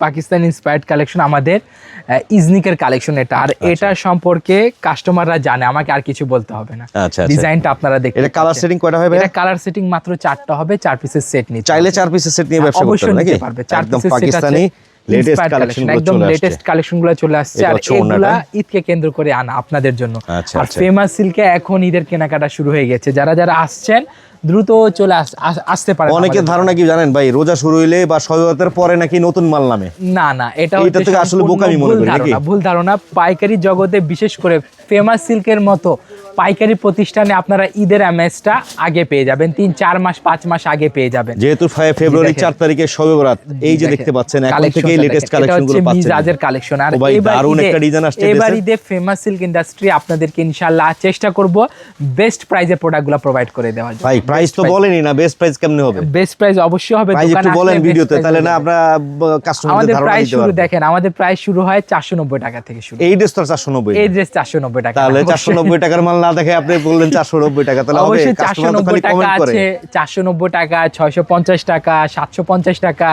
Pakistan inspired collection আমাদের ইজনিকের collection এটা। আর এটা সম্পর্কে কাস্টমাররা জানে আমাকে আর কিছু বলতে হবে না। আচ্ছা, আচ্ছা। ডিজাইনটা আপনারা দেখতে এটা কালার সেটিং কয়টা হবে এটা কালার সেটিং মাত্র চারটা হবে চার পিসের সেট নিয়ে চাইলে চার পিসের সেট নিয়ে ব্যবসা করতে পারবে চার পিসের সেট পাকিস্তানি লেটেস্ট কালেকশন একদম লেটেস্ট আসছে। চলে আসছে। আর এগুলা ঈদকে কেন্দ্র করে আনা আপনাদের জন্য। আচ্ছা, আর আচ্ছা। ফেমাস সিল্কে এখন ঈদের কেনাকাটা শুরু হয়ে গেছে। যারা যারা আসছেন দ্রুত চলে আস- আস- আসতে পারেন অনেকের ধারণা কি জানেন ভাই রোজা শুরু হইলে বা পরে নাকি নতুন মাল নামে? না না এটা থেকে আসলে বোকামি মনে করি ভুল ধারণা। পাইকারি জগতে বিশেষ করে ফেমাস সিল্কের মতো পাইকারি প্রতিষ্ঠানে আপনারা ঈদের এমএসটা আগে পেয়ে যাবেন। তিন চার মাস পাঁচ মাস আগে পেয়ে যাবেন। যেহেতু ফেব্রুয়ারি চার তারিখে শবে বরাত এই যে দেখতে পাচ্ছেন এখন লেটেস্ট কালেকশনগুলো পাচ্ছেন। মিজাজের কালেকশন আর দারুণ একটা ডিজাইন আসছে এবার ঈদে ফেমাস সিল্ক ইন্ডাস্ট্রি আপনাদেরকে ইনশাআল্লাহ চেষ্টা করব বেস্ট প্রাইজে প্রোডাক্টগুলো প্রোভাইড করে দেওয়ার জন্য। ভাই প্রাইস তো বলেনি না বেস্ট প্রাইস কেমনে হবে? বেস্ট প্রাইস অবশ্যই হবে দোকানে একটু বলেন ভিডিওতে তাহলে না আমরা কাস্টমারদের আমাদের ধারণা প্রাইস দিতে শুরু দেখেন আমাদের প্রাইস শুরু হয় চারশো নব্বই টাকা থেকে শুরু। এই ড্রেস তো চারশো নব্বই। এই ড্রেস চারশো নব্বই টাকা। তাহলে অবশ্যই- চারশো নব্বই টাকার মাল না দেখে আপনি বললেন চারশো নব্বই টাকা তাহলে অবশ্যই চারশো নব্বই টাকা আছে চারশো নব্বই টাকা ছয়শো পঞ্চাশ টাকা সাতশো পঞ্চাশ টাকা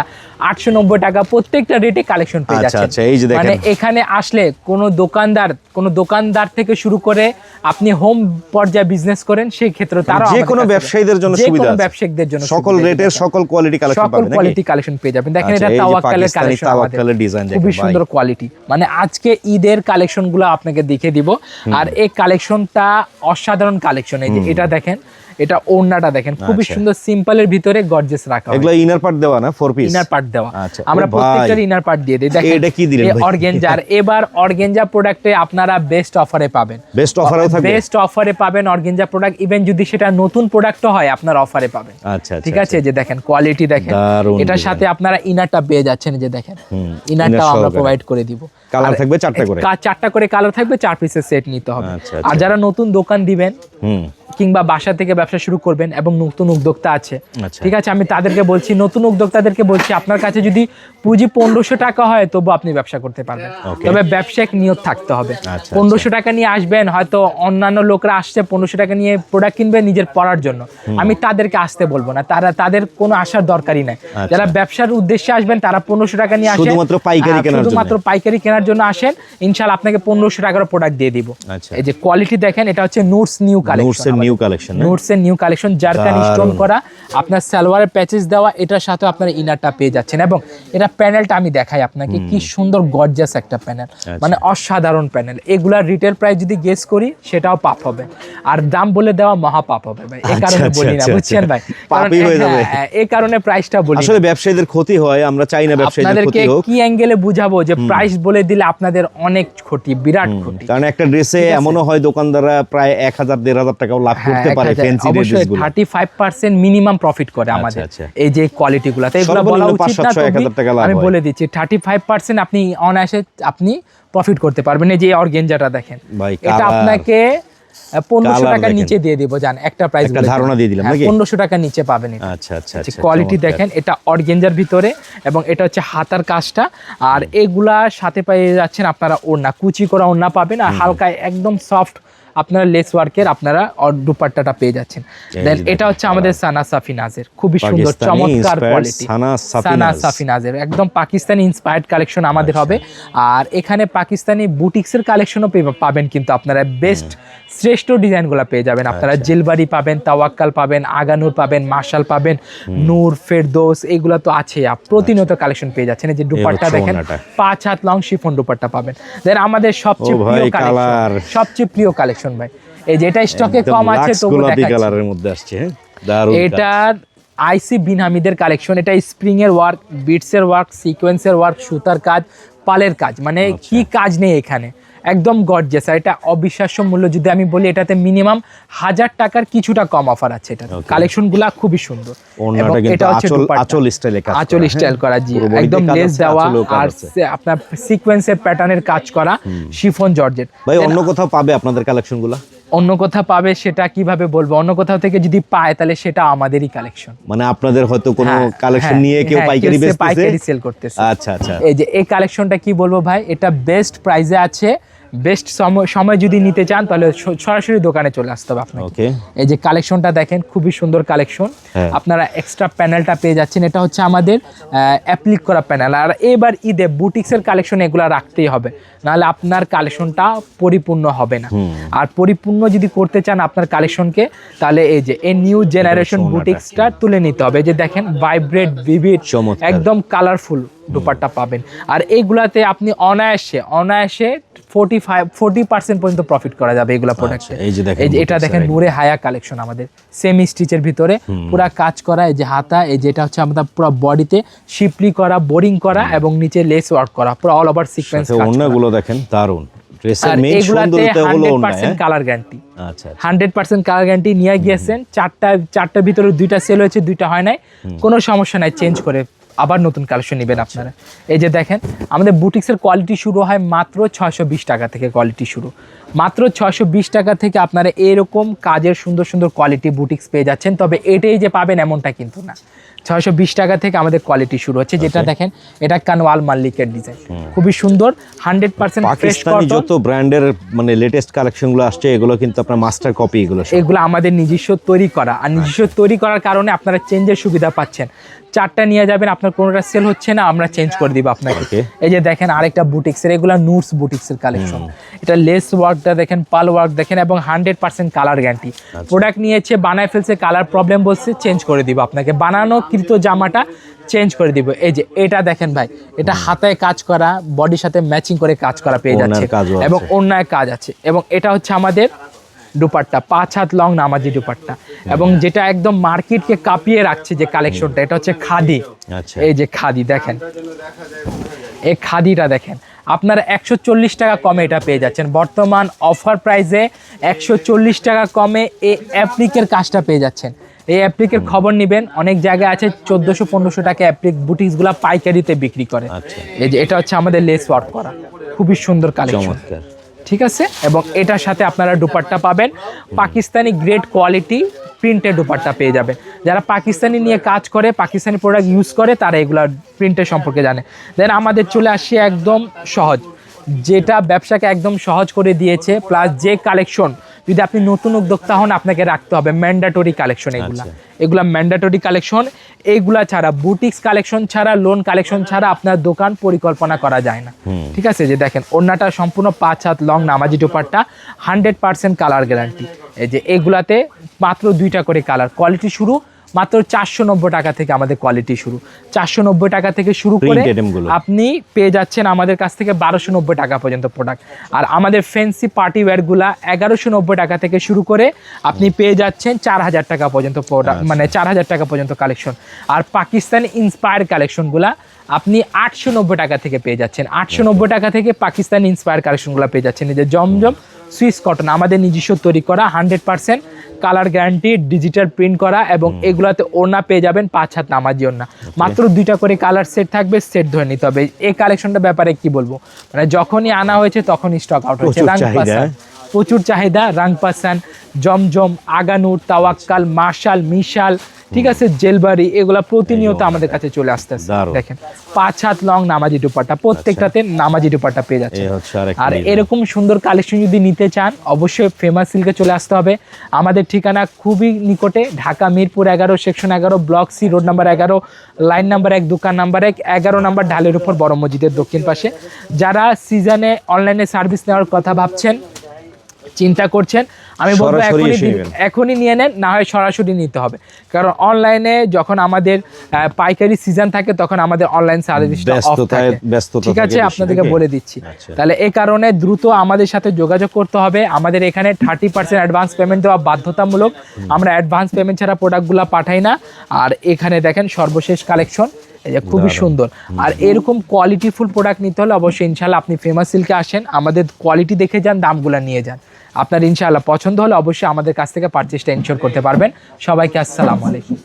আটশো নব্বই টাকা প্রত্যেকটা রেটে কালেকশন পেয়ে আচ্ছা, যাচ্ছেন। আচ্ছা, এই যে দেখেন। মানে এখানে আসলে কোনো দোকানদার কোনো দোকানদার থেকে শুরু করে আপনি হোম পর্যায়ে বিজনেস করেন সেই ক্ষেত্রে তারা যে কোনো ব্যবসায়ীদের জন্য সুবিধা আছে। ব্যবসায়ীদের জন্য সকল রেটের সকল কোয়ালিটি কালেকশন সকল পাবেন। নাকি কোয়ালিটি কালেকশন পেয়ে যাবেন। দেখেন আচ্ছা, এটা যে তাওয়াক্কালের কালেকশন তাওয়াক্কালের design দেখেন, খুবই সুন্দর কোয়ালিটি মানে আজকে ঈদের কালেকশনগুলো আপনাকে দেখে দিব। আর এই কালেকশনটা অসাধারণ কালেকশন এই যে এটা দেখেন। এটা ওড়নাটা দেখেন খুবই আচ্ছা। সুন্দর সিম্পলের ভিতরে গর্জেস রাখা এগুলো ইনার পার্ট দেওয়া না? ফোর পিস ইনার পার্ট দেওয়া। আচ্ছা, আমরা প্রত্যেকটার ইনার পার্ট দিয়ে দিই। দেখেন এটা কি দিলেন ভাই? অর্গেঞ্জার এবার অর্গেঞ্জা প্রোডাক্টে আপনারা বেস্ট অফারে পাবেন। বেস্ট অফারও থাকবে? বেস্ট অফারে পাবেন অর্গেঞ্জা প্রোডাক্ট ইভেন যদি সেটা নতুন প্রোডাক্টও হয় আপনার অফারে পাবেন। আচ্ছা আচ্ছা ঠিক আছে? যে দেখেন কোয়ালিটি দেখেন। এটার সাথে আপনারা ইনারটা পেয়ে যাচ্ছেন যে দেখেন। হুম, ইনারটাও আমরা প্রোভাইড করে দিব। কালার থাকবে চারটা করে। চারটা করে কালার থাকবে চার পিসের সেট নিতে হবে। আর। যারা নতুন দোকান দিবেন হুম। কিংবা বাসা থেকে ব্যবসা শুরু করবেন এবং নতুন উদ্যোক্তা আছে। আচ্ছা। ঠিক আছে আমি তাদেরকে বলছি নতুন উদ্যোক্তাদেরকে বলছি আপনার কাছে যদি পুঁজি পনেরোশো টাকা হয় তবু আপনি ব্যবসা করতে পারবেন। তবে ব্যবসায়িক নিয়ত থাকতে হবে। আচ্ছা, পনেরোশো টাকা নিয়ে আসবেন হয়তো অন্যান্য লোকরা আসছে পনেরোশো টাকা নিয়ে প্রোডাক্ট কিনবে নিজের পড়ার জন্য। আমি তাদেরকে আসতে বলব না। তারা তাদের কোনো আসার দরকারই নাই। যারা ব্যবসার উদ্দেশ্যে আসবেন তারা পনেরোশো টাকা নিয়ে আসেন আচ্ছা। শুধুমাত্র পাইকারি কেনার জন্য। শুধুমাত্র পাইকারি কেনার জন্য আসেন। ইনশাল্লাহ আপনাকে পনেরোশো টাকার প্রোডাক্ট দিয়ে দিব। আচ্ছা। এই যে কোয়ালিটি দেখেন এটা হচ্ছে notes new collection new collection notes এর নিউ কালেকশন জারকান স্টোন করা আপনার সালোয়ারের প্যাচেস দেওয়া এটার সাথে আপনার ইনারটা পেয়ে যাচ্ছেন। এবং এটা প্যানেলটা আমি দেখাই আপনাকে কি সুন্দর গর্জাস একটা প্যানেল আচ্ছা। মানে অসাধারণ প্যানেল এগুলার রিটেল প্রাইস যদি গেস করি সেটাও পাপ হবে। আর দাম বলে দেওয়া মহা পাপ হবে ভাই। এই আচ্ছা, কারণে আচ্ছা, বলি না বুঝছেন। ভাই? পাপই হয়ে যাবে। হ্যাঁ, এই কারণে প্রাইসটা বলি আসলে ব্যবসায়ীদের ক্ষতি হয় আমরা চাই না ব্যবসায়ীদের ক্ষতি হোক। কি অ্যাঙ্গেলে বুঝাবো যে প্রাইস বলে দিলে আপনাদের অনেক ক্ষতি বিরাট ক্ষতি। কারণ একটা ড্রেসে এমনও হয় দোকানদাররা প্রায় এক হাজার দেড় হাজার টাকাও লাভ হ্যাঁ, করতে পারে ফ্যান্সি অবশ্যই thirty five percent minimum profit করে আমাদের। আচ্ছা। এই যে কোয়ালিটি গুলো তো এগুলো বলা উচিত না 500, 1000 টাকা লাভ আমি বলে দিচ্ছি থার্টি ফাইভ পার্সেন্ট আপনি অনায়াসে আপনি প্রফিট করতে পারবেন। এই যে অর্গেঞ্জাটা দেখেন এটা আপনাকে পনেরোশো টাকার নিচে দিয়ে দিব জান একটা প্রাইস ধারণা দিয়ে দিলাম পনেরোশো টাকার নিচে পাবেন আচ্ছা আচ্ছা আচ্ছা কোয়ালিটি দেখেন এটা অর্গেঞ্জার ভিতরে এবং এটা হচ্ছে হাতার কাজটা। আর এগুলার সাথে পেয়ে যাচ্ছেন আপনারা ওড়না কুচি করা ওড়না পাবেন আর হালকা একদম সফট আপনারা লেস ওয়ার্কের আপনারা দুপাট্টাটা পেয়ে যাচ্ছেন। দেন এটা হচ্ছে আমাদের সানা সাফিনাজের। খুবই সুন্দর চমৎকার কোয়ালিটি সানা সানা সাফিনাজ। সাফিনাজের একদম পাকিস্তানি ইন্সপায়ার্ড কালেকশন আমাদের হবে। আর এখানে পাকিস্তানি বুটিক্সের কালেকশনও পাবেন কিন্তু আপনারা। বেস্ট শ্রেষ্ঠ ডিজাইনগুলো পেয়ে যাবেন। আপনারা জেলবাড়ি পাবেন তাওয়াক্কাল পাবেন আগানুর পাবেন মার্শাল পাবেন নূর ফেরদোস এগুলো তো আছে। প্রতিনিয়ত কালেকশন পেয়ে যাচ্ছেন। এই যে দুপাট্টা দেখেন। পাঁচ হাত লং শিফন দুপাট্টা পাবেন। দেন আমাদের সবচেয়ে প্রিয় কালেকশন সবচেয়ে প্রিয় কালেকশন ভাই এই যে এটা স্টকে কম আছে তবু কালারের মধ্যে আসছে হ্যাঁ? এটার আইসি বিন হামিদের কালেকশন এটা স্প্রিং এর ওয়ার্ক বিটস এর ওয়ার্ক সিকোয়েন্সের ওয়ার্ক সুতার কাজ পালের কাজ মানে আচ্ছা। কি কাজ নেই এখানে। একদম গর্জেস আর এটা অবিশ্বাস্য মূল্য যদি আমি বলি এটাতে মিনিমাম হাজার টাকার কিছুটা কম অফার আছে এটা. কালেকশনগুলা খুবই সুন্দর। ওড়নাটা কিন্তু আঁচল দুপাট্টা। আঁচল স্টাইলে কাজ করা, স্টাইল হ্যাঁ? জি। একদম লেস দেওয়া আর আপনার সিকোয়েন্সের প্যাটার্নের কাজ করা শিফন জর্জেট ভাই অন্য কোথাও পাবে আপনাদের কালেকশনগুলা অন্য কোথাও পাবে সেটা কীভাবে বলব? অন্য কোথাও থেকে যদি পায় তাহলে সেটা আমাদেরই কালেকশন মানে আপনাদের হয়তো কোনো হ্যাঁ, কালেকশন হ্যাঁ, নিয়ে কেউ হ্যাঁ, পাইকারি সে পাইকারি সেল করতেছে। আচ্ছা আচ্ছা। এই যে এই কালেকশনটা কি বলব ভাই? এটা বেস্ট প্রাইসে আছে বেস্ট সময় সময় যদি নিতে চান তাহলে সরাসরি দোকানে চলে আসতে হবে আপনাকে। ওকে এই যে কালেকশনটা দেখেন খুবই সুন্দর কালেকশন। হ্যাঁ। আপনারা এক্সট্রা প্যানেলটা পেয়ে যাচ্ছেন। এটা হচ্ছে আমাদের অ্যাপ্লিক করা প্যানেল আর এবার ঈদে বুটিক্সের কালেকশন এগুলো রাখতেই হবে। নাহলে আপনার কালেকশনটা পরিপূর্ণ হবে না। আর পরিপূর্ণ যদি করতে চান আপনার কালেকশনকে তাহলে এই যে এই নিউ জেনারেশন বুটিক্সটা তুলে নিতে হবে। যে দেখেন ভাইব্রেট ভিভিড। একদম কালারফুল দুপাট্টা পাবেন। আর এইগুলাতে আপনি অনায়াসে অনায়াসে ফোর্টি ফাইভ ফোর্টি পার্সেন্ট পর্যন্ত প্রফিট করা যাবে এগুলা প্রোডাক্টে আচ্ছা, এই যে দেখেন এটা দেখেন। হায়া কালেকশন আমাদের সেমি স্টিচের ভিতরে পুরা কাজ করা এই যে হাতা এই যেটা হচ্ছে আমাদের পুরো বডিতে শিপলি করা বোরিং করা এবং নিচে লেস ওয়ার্ক করা পুরো অল ওভার সিকোয়েন্স ওড়নাগুলো দেখেন দারুণ ড্রেসের মেইন এগুলাতে হলো ওড়না কালার গ্যারান্টি? আচ্ছা। হান্ড্রেড পার্সেন্ট কালার গ্যারান্টি নিয়ে গিয়েছেন চারটা চারটার ভিতরে দুইটা সেল হয়েছে দুইটা হয় নাই। কোনো সমস্যা নাই চেঞ্জ করে আবার নতুন কালেকশন নেবেন আপনারা। এই যে দেখেন আমাদের বুটিক্সের কোয়ালিটি শুরু হয় মাত্র ছয়শো বিশ টাকা থেকে কোয়ালিটি শুরু। মাত্র ছয়শো বিশ টাকা থেকে আপনারা এরকম কাজের সুন্দর সুন্দর কোয়ালিটি বুটিক্স পেয়ে যাচ্ছেন তবে এটাই যে পাবেন এমনটা কিন্তু না। ছয়শো বিশ টাকা থেকে আমাদের কোয়ালিটি শুরু হচ্ছে যেটা দেখেন এটা কানওয়াল মাল্লিকের ডিজাইন খুবই সুন্দর হান্ড্রেড পার্সেন্ট পাকিস্তানি যত ব্র্যান্ডের মানে লেটেস্ট কালেকশনগুলো আসছে এগুলো কিন্তু আপনার মাস্টার কপি এগুলো এগুলো আমাদের নিজস্ব তৈরি করা। আর নিজস্ব তৈরি করার কারণে আপনারা চেঞ্জের সুবিধা পাচ্ছেন। চারটা নিয়ে যাবেন আপনার কোনোটা সেল হচ্ছে না আমরা চেঞ্জ করে দিব আপনাকে। এই যে দেখেন আরেকটা বুটিক্সের এগুলো নুটস বুটিক্সের কালেকশন এটা লেস ওয়ার্কটা দেখেন পাল ওয়ার্ক দেখেন এবং hundred percent colour guarantee product নিয়েছে বানায় ফেলছে কালার প্রবলেম বলছে চেঞ্জ করে দিব আপনাকে। বানানো কৃত জামাটা চেঞ্জ করে দিব। এই যে এটা দেখেন ভাই এটা হাতায় কাজ করা বডির সাথে ম্যাচিং করে কাজ করা পেয়ে যাচ্ছে। এবং অন্যায় কাজ আছে। এবং এটা হচ্ছে আমাদের দুপাট্টা পাঁচ হাত লং নামাজি দুপাট্টা। এবং যেটা একদম মার্কেটকে কাঁপিয়ে রাখছে যে কালেকশনটা এটা হচ্ছে খাদি। আচ্ছা। এই যে খাদি দেখেন। এই খাদিটা দেখেন। আপনারা একশো চল্লিশ টাকা কমে এটা পেয়ে যাচ্ছেন। বর্তমান অফার প্রাইসে একশো চল্লিশ টাকা কমে এই অ্যাপ্লিকের কাজটা পেয়ে যাচ্ছেন। এই অ্যাপ্লিকের খবর নেবেন। অনেক জায়গায় আছে চোদ্দোশো পনেরোশো টাকা অ্যাপ্লিক বুটিক্সগুলো পাইকারিতে বিক্রি করে। আচ্ছা। এই যে এটা হচ্ছে আমাদের লেস ওয়ার্ক করা। খুবই সুন্দর কালেকশন ঠিক আছে? এবং এটার সাথে আপনারা দুপাট্টা পাবেন। Pakistani grade quality printed dupatta পেয়ে যাবে। যারা পাকিস্তানি নিয়ে কাজ করে পাকিস্তানি প্রোডাক্ট ইউজ করে তারা এগুলা প্রিন্টের সম্পর্কে জানে। দেন আমাদের চলে আসছে একদম সহজ। যেটা ব্যবসাকে একদম সহজ করে দিয়েছে প্লাস যে কালেকশন যদি আপনি নতুন উদ্যোক্তা হন আপনাকে রাখতে হবে ম্যান্ডাটরি কালেকশন এগুলা। এগুলা ম্যান্ডাটরি কালেকশন এইগুলা ছাড়া বুটিক্স কালেকশন ছাড়া লোন কালেকশন ছাড়া আপনার দোকান পরিকল্পনা করা যায় না। ঠিক আছে? যে দেখেন ওড়নাটা সম্পূর্ণ পাঁচ হাত লং নামাজি টোপারটা হান্ড্রেড পার্সেন্ট কালার গ্যারান্টি এই যে এগুলাতে মাত্র দুইটা করে কালার। কোয়ালিটি শুরু মাত্র চারশো নব্বই টাকা থেকে আমাদের কোয়ালিটি শুরু। চারশো নব্বই টাকা থেকে শুরু করে। আপনি পেয়ে যাচ্ছেন আমাদের কাছ থেকে বারোশো নব্বই টাকা পর্যন্ত প্রোডাক্ট আর আমাদের ফ্যান্সি পার্টি ওয়্যারগুলা এগারোশো নব্বই টাকা থেকে শুরু করে আপনি পেয়ে যাচ্ছেন চার হাজার টাকা পর্যন্ত প্রোডাক্ট মানে চার হাজার টাকা পর্যন্ত কালেকশন আর পাকিস্তানি ইন্সপায়ার কালেকশনগুলা আপনি আটশো নব্বই টাকা থেকে পেয়ে যাচ্ছেন। আটশো নব্বই টাকা থেকে পাকিস্তানি ইন্সপায়ার কালেকশনগুলো পেয়ে যাচ্ছেন। এই যে জমজম সুইস কটন আমাদের নিজস্ব তৈরি করা hundred percent colour guarantee digital print করা এবং এগুলাতে ওড়না পেয়ে যাবেন পাঁচ হাত নামার জন্য মাত্র দুইটা করে কালার সেট থাকবে সেট ধরে নিতে হবে। এই কালেকশনটা ব্যাপারে কি বলব? মানে যখনই আনা হয়েছে তখনই স্টক আউট হয়েছে। প্রচুর চাহিদা। রাং পাসান জমজম আগানুর তাওয়াক্কাল মার্শাল মিশাল ঠিক আছে জেলবাড়ি এগুলা প্রতিনিয়ত আমাদের কাছে চলে আসতেছে। দেখেন পাঁচ হাত লং নামাজি দুপাট্টা প্রত্যেকটাতে নামাজি দুপাট্টা পেয়ে যাচ্ছে। আর এরকম সুন্দর কালেকশন যদি নিতে চান অবশ্যই ফেমাস সিল্কে চলে আসতে হবে। আমাদের ঠিকানা খুবই নিকটে ঢাকা মিরপুর এগারো সেকশন এগারো ব্লক সি রোড নাম্বার এগারো লাইন নাম্বার এক দোকান নাম্বার এক এগারো নাম্বার ঢালের উপর বড় মসজিদের দক্ষিণ পাশে। যারা সিজনে অনলাইনে সার্ভিস নেওয়ার কথা ভাবছেন চিন্তা করছেন আমি বলব এখনই। এখনই নিয়ে নেন না হয় সরাসরি নিতে হবে। কারণ অনলাইনে যখন আমাদের পাইকারি সিজন থাকে তখন আমাদের অনলাইন সার্ভিসটা অফ থাকে। ঠিক আছে আপনাদেরকে বলে দিচ্ছি। আচ্ছা। তাহলে এই কারণে দ্রুত আমাদের সাথে যোগাযোগ করতে হবে। আমাদের এখানে থার্টি পার্সেন্ট অ্যাডভান্স পেমেন্ট দেওয়া বাধ্যতামূলক। আমরা অ্যাডভান্স পেমেন্ট ছাড়া প্রোডাক্টগুলো পাঠাই না। আর এখানে দেখেন সর্বশেষ কালেকশন খুবই সুন্দর। আর এরকম কোয়ালিটিফুল প্রোডাক্ট নিতে হলে অবশ্যই ইনশাল্লাহ আপনি ফেমাস সিল্কে আসেন। আমাদের কোয়ালিটি দেখে যান দামগুলো নিয়ে যান। আপনার ইনশাআল্লাহ পছন্দ হলে অবশ্যই আমাদের কাছ থেকে পারচেসটা ইনশোর করতে পারবেন। সবাইকে আসসালামু আলাইকুম।